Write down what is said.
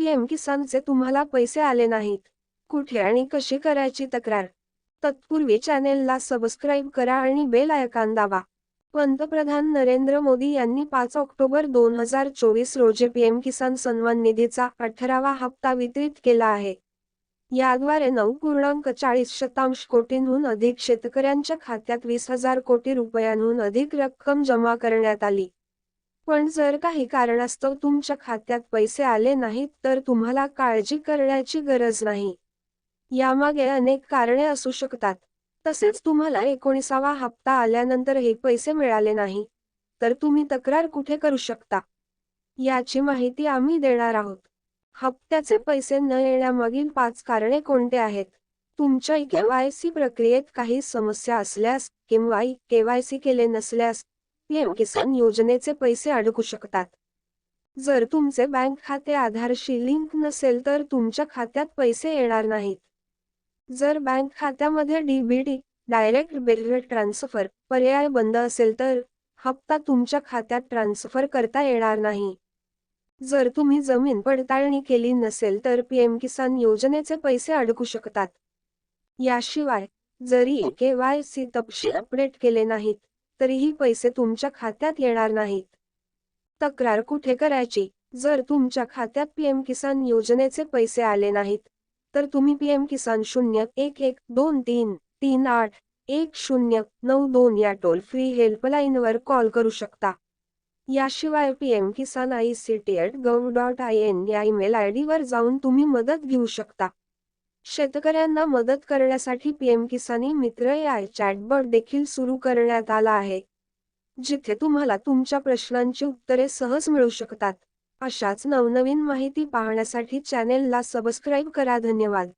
PM किसानचे तुम्हाला पैसे आले नाहीत. कुठे आणि कशी करायची तक्रार? तत्पूर्वी चॅनेलला सबस्क्राईब करा आणि बेल आयकॉन दाबा. पंतप्रधान नरेंद्र मोदी यांनी पाच ऑक्टोबर दोन हजार चोवीस रोजी पीएम किसान सन्मान निधीचा अठरावा हप्ता वितरित केला आहे. याद्वारे नऊ पूर्णांक चाळीस शतांश कोटींहून अधिक शेतकऱ्यांच्या खात्यात वीस हजार कोटी रुपयांहून अधिक रक्कम जमा करण्यात आली. पण जर काही कारणास्तव तुमच्या खात्यात पैसे आले नाहीत तर तुम्हाला काळजी करण्याची गरज नाही. यामागे अनेक कारणे असू शकतात. तसेच तुम्हाला एकोणीसावा हप्ता आल्यानंतर हे पैसे मिळाले नाही तर तुम्ही तक्रार कुठे करू शकता? याची माहिती आम्ही देणार आहोत. हप्त्याचे पैसे न येण्यामागील पाच कारणे कोणते आहेत? तुमच्या केवायसी प्रक्रियेत काही समस्या असल्यास किंवा केवायसी केले नसल्यास पीएम किसान योजनेचे पैसे अडकू शकतात. जर तुमचे बँक खाते आधारशी लिंक नसेल तर तुमच्या खात्यात पैसे येणार नाहीत. जर बँक खात्यामध्ये डीबीटी डायरेक्ट बेनिफिट ट्रान्सफर पर्याय बंद असेल तर हप्ता तुमच्या खात्यात ट्रान्सफर करता येणार नाही. जर तुम्ही जमीन पडताळणी केली नसेल तर पीएम किसान योजनेचे पैसे अडकू शकतात. याशिवाय जरी के वाय सी तपशील अपडेट केले नाहीत तरीही पैसे तुमच्या खात्यात येणार नाहीत. तक्रार कुठे करायची? जर तुमच्या खात्यात पीएम किसान योजनेचे पैसे आले नाहीत तर तुम्ही पीएम किसान शून्य एक एक दोन तीन तीन आठ एक शून्य नऊ दोन या टोल फ्री हेल्पलाईनवर कॉल करू शकता. याशिवाय PM Kisan I C T at gov dot I N या ईमेल आय डीवर जाऊन तुम्ही मदत घेऊ शकता. शेतकऱ्यांना मदत करण्यासाठी पीएम किसानी मित्र या चॅटबॉट देखील सुरू करण्यात आला आहे. जिथे तुम्हाला तुमच्या प्रश्नांची उत्तरे सहज मिळू शकतात. अशाच नवनवीन माहिती पाहण्यासाठी चॅनेलला सबस्क्राईब करा. धन्यवाद.